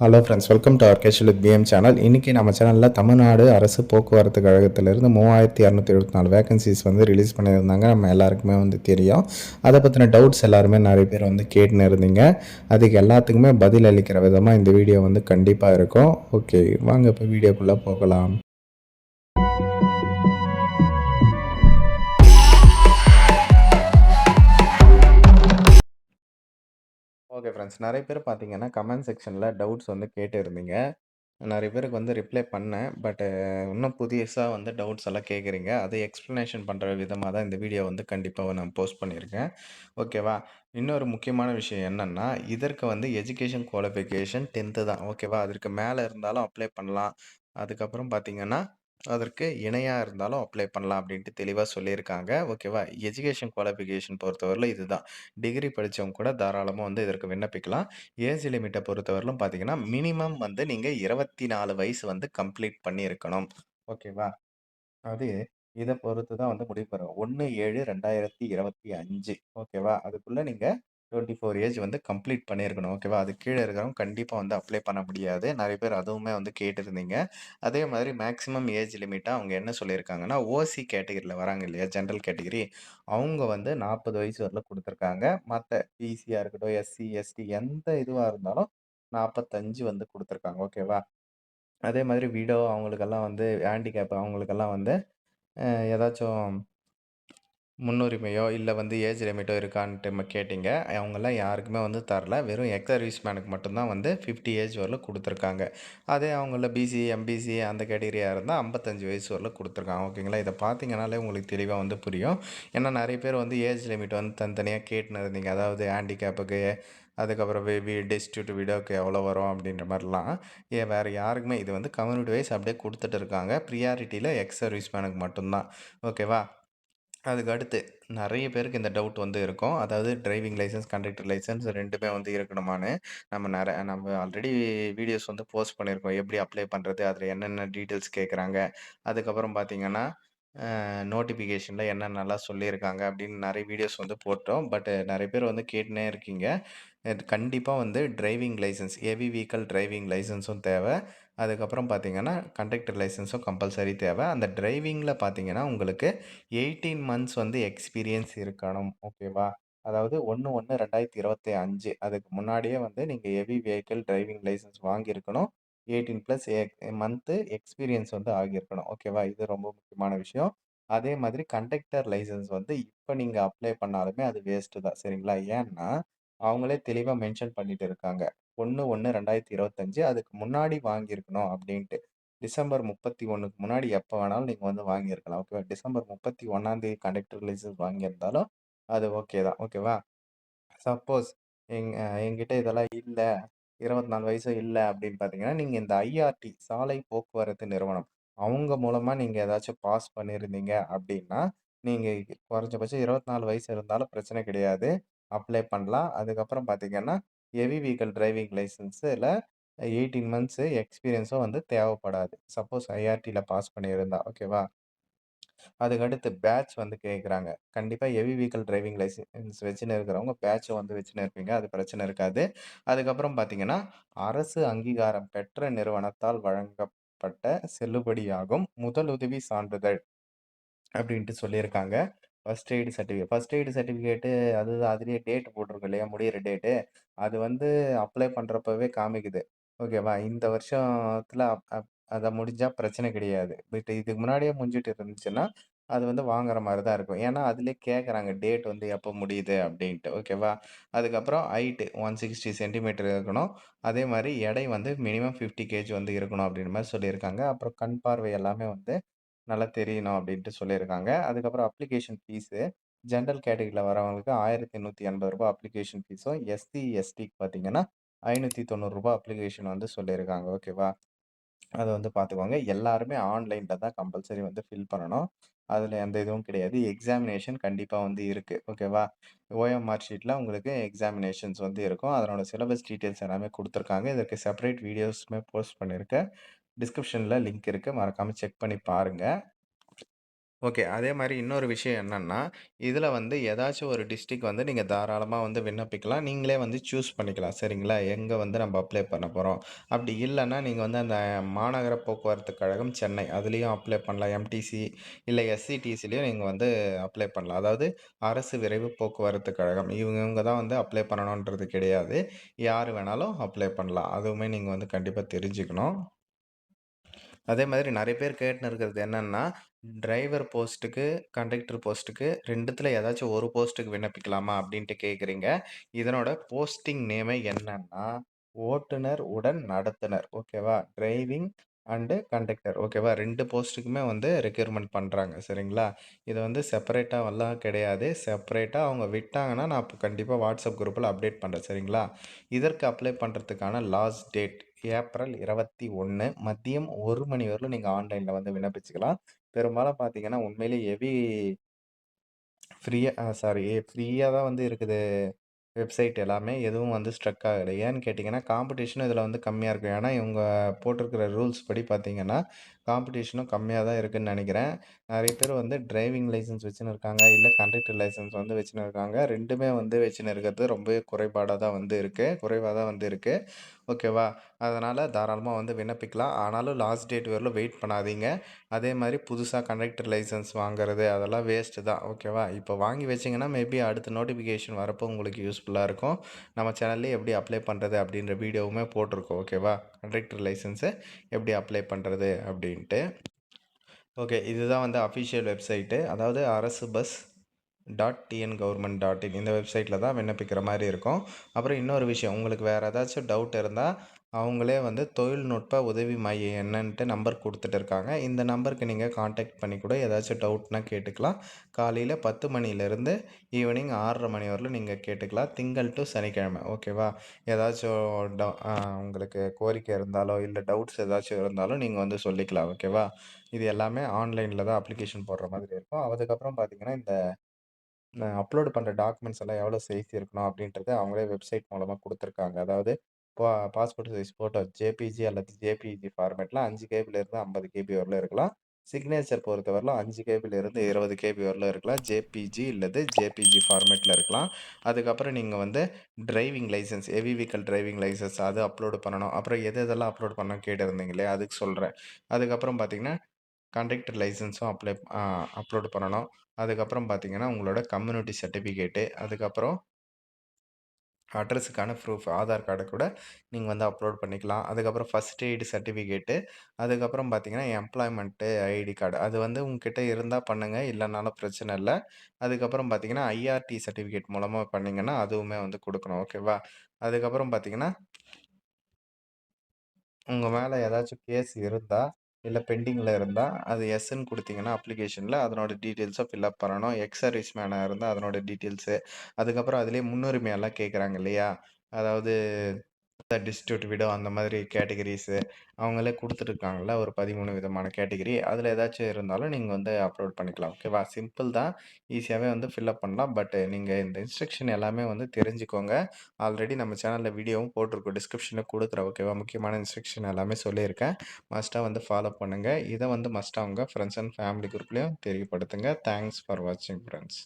Hello friends welcome to Arkesh with P M channel இன்றைக்கி நம்ம சேனலில் தமிழ்நாடு அரசு போக்குவரத்து கழகத்திலிருந்து மூவாயிரத்தி இரநூத்தி எழுபத்தி நாலு வேகன்சிஸ் வந்து ரிலீஸ் பண்ணியிருந்தாங்க. நம்ம எல்லாருக்குமே வந்து தெரியும். அதை பற்றின டவுட்ஸ் எல்லாருமே நிறைய பேர் வந்து கேட்டுன்னு இருந்தீங்க அதுக்கு எல்லாத்துக்குமே பதில் அளிக்கிற விதமாக இந்த வீடியோ வந்து கண்டிப்பாக இருக்கும். ஓகே வாங்க இப்போ வீடியோக்குள்ளே போகலாம். ஓகே ஃப்ரெண்ட்ஸ் நிறைய பேர் பார்த்தீங்கன்னா கமெண்ட் செக்ஷனில் டவுட்ஸ் வந்து கேட்டிருந்தீங்க. நிறைய பேருக்கு வந்து ரிப்ளை பண்ணேன். பட்டு இன்னும் புதுசாக வந்து டவுட்ஸ் எல்லாம் கேட்குறீங்க. அதை எக்ஸ்ப்ளனேஷன் பண்ணுற விதமாக தான் இந்த வீடியோ வந்து கண்டிப்பாக நான் போஸ்ட் பண்ணியிருக்கேன். ஓகேவா இன்னொரு முக்கியமான விஷயம் என்னென்னா இதற்கு வந்து எஜுகேஷன் குவாலிஃபிகேஷன் டென்த்து தான். ஓகேவா அதற்கு மேலே இருந்தாலும் அப்ளை பண்ணலாம். அதுக்கப்புறம் பார்த்தீங்கன்னா அதற்கு இணையாக இருந்தாலும் அப்ளை பண்ணலாம் அப்படின்ட்டு தெளிவாக சொல்லியிருக்காங்க. ஓகேவா எஜுகேஷன் குவாலிஃபிகேஷன் பொறுத்தவரையிலும் இதுதான். டிகிரி படித்தவங்க கூட தாராளமாக வந்து இதற்கு விண்ணப்பிக்கலாம். ஏஜ் லிமிட்டை பொறுத்தவரையிலும் பார்த்தீங்கன்னா மினிமம் வந்து நீங்கள் இருபத்தி நாலு வயசு வந்து கம்ப்ளீட் பண்ணியிருக்கணும். ஓகேவா அது இதை பொறுத்து தான் வந்து முடிவு பெறும் ஒன்று ஏழு ரெண்டாயிரத்தி இருபத்தி அஞ்சு. ஓகேவா அதுக்குள்ளே நீங்கள் டுவெண்ட்டி ஃபோர் ஏஜ் வந்து கம்ப்ளீட் பண்ணியிருக்கணும் ஓகேவா? அது கீழே இருக்கிறவங்க கண்டிப்பாக வந்து அப்ளை பண்ண முடியாது. நிறைய பேர் அதுவுமே வந்து கேட்டிருந்தீங்க. அதே மாதிரி மேக்ஸிமம் ஏஜ் லிமிட்டாக அவங்க என்ன சொல்லியிருக்காங்கன்னா ஓசி கேட்டகரியில் வராங்க இல்லையா? General category. அவங்க வந்து நாற்பது வயசு வரல கொடுத்துருக்காங்க. மற்ற பிசியாக இருக்கட்டும் எஸ்சி எஸ்டி எந்த இதுவாக இருந்தாலும் நாற்பத்தஞ்சு வந்து கொடுத்துருக்காங்க ஓகேவா? அதே மாதிரி வீடோ அவங்களுக்கெல்லாம் வந்து ஹேண்டிகேப் அவங்களுக்கெல்லாம் வந்து ஏதாச்சும் முன்னுரிமையோ இல்லை வந்து ஏஜ் லிமிட்டோ இருக்கான்ட்டு ம கேட்டிங்க. அவங்கெல்லாம் யாருக்குமே வந்து தரல. வெறும் எக்ஸ் சர்வீஸ்மேனுக்கு மட்டும்தான் வந்து ஃபிஃப்டி ஏஜ் வரல கொடுத்துருக்காங்க. அதே அவங்கள பிசி எம்பிசி அந்த கேட்டகரியாக இருந்தால் ஐம்பத்தஞ்சு வயசு வரல கொடுத்துருக்காங்க. ஓகேங்களா இதை பார்த்தீங்கனாலே உங்களுக்கு தெளிவாக வந்து புரியும். ஏன்னா நிறைய பேர் வந்து ஏஜ் லிமிட் வந்து தனித்தனியாக கேட்டுன்னு இருந்தீங்க. அதாவது ஹேண்டிகேப்புக்கு அதுக்கப்புறம் வி டிஸ்ட்ரிபியூட் வீடோக்கு எவ்வளோ வரும் அப்படின்ற மாதிரிலாம். ஏ வேறு யாருக்குமே இது வந்து கம்யூனிட்டி வைஸ் அப்படியே கொடுத்துட்டு இருக்காங்க. ப்ரியாரிட்டியில் எக்ஸ் சர்வீஸ்மேனுக்கு மட்டும்தான். ஓகேவா அதுக்கு அடுத்து நிறைய பேருக்கு இந்த டவுட் வந்து இருக்கும். அதாவது டிரைவிங் லைசன்ஸ் கண்டக்டர் லைசன்ஸ் ரெண்டுமே வந்து இருக்கணுமான்னு நம்ம நிறைய நம்ம ஆல்ரெடி வீடியோஸ் வந்து போஸ்ட் பண்ணியிருக்கோம். எப்படி அப்ளை பண்ணுறது அதில் என்னென்ன டீட்டெயில்ஸ் கேட்குறாங்க அதுக்கப்புறம் பார்த்தீங்கன்னா நோட்டிஃபிகேஷனில் என்னென்னலாம் சொல்லியிருக்காங்க அப்படின்னு நிறைய வீடியோஸ் வந்து போட்டோம். பட் நிறைய பேர் வந்து கேட்டுனே இருக்கீங்க. கண்டிப்பாக வந்து driving licence heavy vehicle driving லைசன்ஸும் தேவை. அதுக்கப்புறம் பார்த்தீங்கன்னா கண்டக்டர் லைசன்ஸும் கம்பல்சரி தேவை. அந்த டிரைவிங்கில் பார்த்தீங்கன்னா உங்களுக்கு எயிட்டீன் மந்த்ஸ் வந்து எக்ஸ்பீரியன்ஸ் இருக்கணும். ஓகேவா அதாவது ஒன்று ஒன்று ரெண்டாயிரத்தி இருபத்தி அஞ்சு. அதுக்கு முன்னாடியே வந்து நீங்கள் ஹெவி வெஹிக்கிள் டிரைவிங் லைசன்ஸ் வாங்கியிருக்கணும். எயிட்டீன் ப்ளஸ் மந்த்து எக்ஸ்பீரியன்ஸ் வந்து ஆகியிருக்கணும். ஓகேவா இது ரொம்ப முக்கியமான விஷயம். அதே மாதிரி கண்டக்டர் லைசன்ஸ் வந்து இப்போ நீங்கள் அப்ளை பண்ணாலுமே அது வேஸ்ட்டு தான். சரிங்களா? ஏன்னா அவங்களே தெளிவாக மென்ஷன் பண்ணிட்டு இருக்காங்க. ஒன்று ஒன்று ரெண்டாயிரத்தி இருபத்தஞ்சு அதுக்கு முன்னாடி வாங்கியிருக்கணும் அப்படின்ட்டு. டிசம்பர் முப்பத்தி ஒன்றுக்கு முன்னாடி எப்போ வேணாலும் நீங்கள் வந்து வாங்கியிருக்கலாம். ஓகேவா டிசம்பர் முப்பத்தி ஒன்றாந்தேதி கண்டக்டர் லைசன்ஸ் வாங்கியிருந்தாலும் அது ஓகே தான். ஓகேவா சப்போஸ் எங் எங்கிட்ட இதெல்லாம் இல்லை. இருபத்தி நாலு வயசு இல்லை அப்படின்னு பார்த்தீங்கன்னா நீங்கள் இந்த ஐஆர்டி சாலை போக்குவரத்து நிறுவனம் அவங்க மூலமாக நீங்கள் ஏதாச்சும் பாஸ் பண்ணியிருந்தீங்க அப்படின்னா நீங்கள் குறைஞ்சபட்சம் இருபத்தி நாலு வயசு இருந்தாலும் பிரச்சனை கிடையாது. அப்ளை பண்ணலாம். அதுக்கப்புறம் பார்த்தீங்கன்னா ஹெவி வெஹிக்கிள் டிரைவிங் லைசன்ஸில் எயிட்டீன் மந்த்ஸு எக்ஸ்பீரியன்ஸும் வந்து தேவைப்படாது. சப்போஸ் ஐஆர்டியில் பாஸ் பண்ணியிருந்தா ஓகேவா அதுக்கடுத்து பேட்ச் வந்து கேட்குறாங்க கண்டிப்பாக ஹெவி வெஹிக்கல் டிரைவிங் லைசன்ஸ் வச்சுன்னு இருக்கிறவங்க பேட்சும் வந்து வச்சுன்னு இருப்பீங்க. அது பிரச்சனை இருக்காது. அதுக்கப்புறம் பார்த்தீங்கன்னா அரசு அங்கீகாரம் பெற்ற நிறுவனத்தால் வழங்கப்பட்ட செல்லுபடியாகும் முதலுதவி சான்றிதழ் அப்படின்ட்டு சொல்லியிருக்காங்க. First aid certificate first aid certificate அது அதுலேயே டேட் போட்டிருக்கும் இல்லையா? முடிகிற டேட்டு அது வந்து அப்ளை பண்ணுறப்பவே காமிக்குது. ஓகேவா இந்த வருஷத்தில் அதை முடிஞ்சால் பிரச்சனை கிடையாது. பட் இதுக்கு முன்னாடியே முடிஞ்சிட்டு இருந்துச்சுன்னா அது வந்து வாங்குற மாதிரி தான் இருக்கும். ஏன்னா அதுலேயே கேட்குறாங்க டேட் வந்து எப்போ முடியுது? அப்படின்ட்டு. ஓகேவா? அதுக்கப்புறம் ஹைட்டு ஒன் சிக்ஸ்டி சென்டிமீட்டர் இருக்கணும். அதே மாதிரி எடை வந்து மினிமம் ஃபிஃப்டி கேஜி வந்து இருக்கணும் அப்படின்ற மாதிரி சொல்லியிருக்காங்க. அப்புறம் கண் பார்வை எல்லாமே வந்து நல்லா தெரியணும் அப்படின்ட்டு சொல்லியிருக்காங்க. அதுக்கப்புறம் அப்ளிகேஷன் ஃபீஸு ஜென்ரல் கேட்டகரியில் வரவங்களுக்கு ஆயிரத்தி நூற்றி எண்பது ரூபாய் அப்ளிகேஷன் ஃபீஸும் எஸ்சி எஸ்டிக்கு பார்த்தீங்கன்னா ஐநூற்றி தொண்ணூறுரூபா அப்ளிகேஷன் வந்து சொல்லியிருக்காங்க. ஓகேவா? அதை வந்து பார்த்துக்கோங்க எல்லாருமே ஆன்லைனில் தான் கம்பல்சரி வந்து ஃபில் பண்ணணும். அதில் எந்த இதுவும் கிடையாது. எக்ஸாமினேஷன் கண்டிப்பாக வந்து இருக்குது ஓகேவா ஓஎம் மார்க் ஷீட்டில் உங்களுக்கு எக்ஸாமினேஷன்ஸ் வந்து இருக்கும். அதனோட சிலபஸ் டீட்டெயில்ஸ் எல்லாமே கொடுத்துருக்காங்க. இதற்கு செப்பரேட் வீடியோஸுமே போஸ்ட் பண்ணியிருக்கேன் டிஸ்கிரிப்ஷனில் லிங்க் இருக்குது மறக்காமல் செக் பண்ணி பாருங்கள் ஓகே. அதே மாதிரி இன்னொரு விஷயம் என்னென்னா இதில் வந்து ஏதாச்சும் ஒரு டிஸ்ட்ரிக்ட் வந்து நீங்கள் தாராளமாக வந்து விண்ணப்பிக்கலாம். நீங்களே வந்து சூஸ் பண்ணிக்கலாம். சரிங்களா? எங்கே வந்து நம்ம அப்ளை பண்ண போகிறோம் அப்படி இல்லைன்னா நீங்கள் வந்து அந்த மாநகர போக்குவரத்து கழகம் சென்னை அதுலேயும் அப்ளை பண்ணலாம். எம்டிசி இல்லை எஸ்சிடிசிலையும் நீங்கள் வந்து அப்ளை பண்ணலாம். அதாவது அரசு விரைவு போக்குவரத்து கழகம். இவங்க இவங்க தான் வந்து அப்ளை பண்ணணுன்றது கிடையாது. யார் வேணாலும் அப்ளை பண்ணலாம். அதுவுமே நீங்கள் வந்து கண்டிப்பாக தெரிஞ்சுக்கணும். அதே மாதிரி நிறைய பேர் கேட்டுன்னு இருக்கிறது என்னென்னா டிரைவர் போஸ்ட்டுக்கு, கண்டக்டர் போஸ்ட்டுக்கு ரெண்டுத்தில் ஏதாச்சும் ஒரு போஸ்ட்டுக்கு விண்ணப்பிக்கலாமா? அப்படின்ட்டு கேட்குறீங்க. இதனோட போஸ்டிங் நேமே என்னன்னா, ஓட்டுநர் உடன் நடத்துனர். ஓகேவா? Driving and conductor. ஓகேவா? ரெண்டு போஸ்ட்டுக்குமே வந்து ரெக்யூர்மெண்ட் பண்ணுறாங்க சரிங்களா? இது வந்து செப்பரேட்டாவல்லாம் கிடையாது. செப்பரேட்டாக அவங்க விட்டாங்கன்னா, நான் இப்போ கண்டிப்பாக வாட்ஸ்அப் குரூப்பில் அப்டேட் பண்ணுறேன் சரிங்களா? இதற்கு அப்ளை பண்ணுறதுக்கான லாஸ்ட் டேட் ஏப்ரல் 21 மதியம் ஒரு மணி வரையிலும் நீங்கள் ஆன்லைனில் வந்து விண்ணப்பிச்சுக்கலாம். பெரும்பாலும் பார்த்தீங்கன்னா, உண்மையிலே ஹெவி ஃப்ரீயாக சாரி ஃப்ரீயாக தான் வந்து இருக்குது. வெப்சைட் எல்லாமே எதுவும் வந்து ஸ்ட்ரக் ஆகலை ஏன்னு கேட்டிங்கன்னா காம்படிஷனும் இதில் வந்து கம்மியாக இருக்கும் ஏன்னா, இவங்க போட்டிருக்கிற ரூல்ஸ் படி பார்த்தீங்கன்னா, காம்படிஷனும் கம்மியாக தான் இருக்குதுன்னு நினைக்கிறேன் நிறைய பேர் வந்து டிரைவிங் லைசென்ஸ் வச்சுன்னு இருக்காங்க. இல்லை கண்டக்டர் லைசன்ஸ் வந்து வச்சுன்னு இருக்காங்க. ரெண்டுமே வந்து வச்சுன்னு இருக்கிறது ரொம்பவே குறைபாடாக தான் வந்து இருக்குது குறைவாக தான் வந்து இருக்குது ஓகேவா? அதனால் தாராளமாக வந்து விண்ணப்பிக்கலாம். ஆனாலும் லாஸ்ட் டேட் வரையிலும் வெயிட் பண்ணாதீங்க. அதே மாதிரி புதுசாக கண்டக்டர் லைசன்ஸ் வாங்குறது அதெல்லாம் வேஸ்ட்டு தான். ஓகேவா? இப்போ வாங்கி வச்சீங்கன்னா, மேபி அடுத்த நோட்டிஃபிகேஷன் வரப்போ உங்களுக்கு யூஸ்ஃபுல்லாக இருக்கும். நம்ம சேனல்லே எப்படி அப்ளை பண்ணுறது அப்படின்ற வீடியோவுமே போட்டிருக்கோம். ஓகேவா? கண்டக்டர் லைசன்ஸை எப்படி அப்ளை பண்ணுறது அப்படின்ட்டு. ஓகே. இதுதான் வந்து அஃபிஷியல் வெப்சைட்டு. அதாவது அரசு bus dot TN government dot in இந்த வெப்சைட்டில் தான் விண்ணப்பிக்கிற மாதிரி இருக்கும். அப்புறம் இன்னொரு விஷயம், உங்களுக்கு வேறு ஏதாச்சும் டவுட் இருந்தால் அவங்களே வந்து தொழில்நுட்ப உதவி மையம் என்னன்ட்டு நம்பர் கொடுத்துட்டு இருக்காங்க. இந்த நம்பருக்கு நீங்கள் காண்டாக்ட் பண்ணி கூட ஏதாச்சும் டவுட்னா கேட்டுக்கலாம். காலையில் பத்து மணிலேருந்து ஈவினிங் ஆறரை மணி வரலும் நீங்கள் கேட்டுக்கலாம். திங்கள் டூ சனிக்கிழமை. ஓகேவா? ஏதாச்சும் ட உங்களுக்கு கோரிக்கை இருந்தாலோ, இல்லை டவுட்ஸ் ஏதாச்சும் இருந்தாலும் நீங்கள் வந்து சொல்லிக்கலாம். ஓகேவா? இது எல்லாமே ஆன்லைனில் தான் அப்ளிகேஷன் போடுற மாதிரி இருக்கும். அதுக்கப்புறம் பார்த்திங்கன்னா இந்த அப்லோடு பண்ணுற டாக்குமெண்ட்ஸ் எல்லாம் எவ்வளோ சைஸ் இருக்கணும் அப்படின்றத அவங்களே வெப்சைட் மூலமாக கொடுத்துருக்காங்க அதாவது பா பாஸ்போர்ட் சைஸ் ஃபோட்டோ ஜேபிஜி அல்லது ஜேபிஜி ஃபார்மேட்டில் அஞ்சு கேபிலேருந்து 50 கேபி வரலும் இருக்கலாம். சிக்னேச்சர் பொறுத்தவரையிலும் அஞ்சு கேபிலேருந்து 20 கேபி வரலும் இருக்கலாம். ஜேபிஜி இல்லது ஜேபிஜி ஃபார்மேட்டில் இருக்கலாம். அதுக்கப்புறம் நீங்கள் வந்து driving license heavy vehicle driving license அது அப்லோடு பண்ணணும். அப்புறம் எது எதெல்லாம் அப்லோட் பண்ணணும் கேட்டிருந்தீங்களே அதுக்கு சொல்கிறேன் அதுக்கப்புறம் பார்த்தீங்கன்னா, கண்டக்டர் லைசென்ஸும் அப்ளை அப்லோடு பண்ணணும். அதுக்கப்புறம் பார்த்தீங்கன்னா, உங்களோட கம்யூனிட்டி சர்டிஃபிகேட்டு, அதுக்கப்புறம் அட்ரஸுக்கான ப்ரூஃப் ஆதார் கார்டை கூட நீங்கள் வந்து அப்லோட் பண்ணிக்கலாம். அதுக்கப்புறம் ஃபர்ஸ்ட் எய்டு சர்டிஃபிகேட்டு, அதுக்கப்புறம் பார்த்தீங்கன்னா, எம்ப்ளாய்மெண்ட்டு ஐடி கார்டு. அது வந்து உங்ககிட்ட இருந்தால் பண்ணுங்கள் இல்லைனாலும் பிரச்சனை இல்லை அதுக்கப்புறம் பார்த்தீங்கன்னா, ஐஆர்டி சர்டிஃபிகேட் மூலமாக பண்ணிங்கன்னா அதுவுமே வந்து கொடுக்கணும் ஓகேவா? அதுக்கப்புறம் பார்த்தீங்கன்னா உங்கள் மேலே ஏதாச்சும் கேஸ் இருந்தால் இல்லை பெண்டிங்கில் இருந்தால் அது எஸ்ன்னு கொடுத்தீங்கன்னா அப்ளிகேஷனில் அதனோட டீட்டெயில்ஸை ஃபில்அப் பண்ணணும். எக்ஸ் சர்வீஸ் இருந்தால் அதனோட டீட்டெயில்ஸு, அதுக்கப்புறம் அதிலே முன்னுரிமையெல்லாம் கேட்குறாங்க இல்லையா? அதாவது டிஸ்ட்ரிபியூட் விடோ அந்த மாதிரி கேட்டகரிஸு அவங்களே கொடுத்துருக்காங்கள ஒரு 13 விதமான கேட்டகரி. அதில் ஏதாச்சும் இருந்தாலும் நீங்கள் வந்து அப்லோட் பண்ணிக்கலாம். ஓகேவா? சிம்பிள் தான். ஈஸியாகவே வந்து ஃபில்அப் பண்ணலாம். பட் நீங்கள் இந்த இன்ஸ்ட்ரக்ஷன் எல்லாமே வந்து தெரிஞ்சுக்கோங்க. ஆல்ரெடி நம்ம சேனலில் வீடியோவும் போட்டிருக்கோம். டிஸ்கிரிப்ஷனில் கொடுக்குறேன் ஓகேவா? முக்கியமான இன்ஸ்ட்ரக்ஷன் எல்லாமே சொல்லியிருக்கேன். மஸ்ட்டாக வந்து ஃபாலோ பண்ணுங்கள் இதை வந்து மஸ்ட்டாக அவங்க ஃப்ரெண்ட்ஸ் அண்ட் ஃபேமிலி குரூப்லேயும் தெரியப்படுத்துங்க. தேங்க்ஸ் ஃபார் வாட்சிங் ஃப்ரெண்ட்ஸ்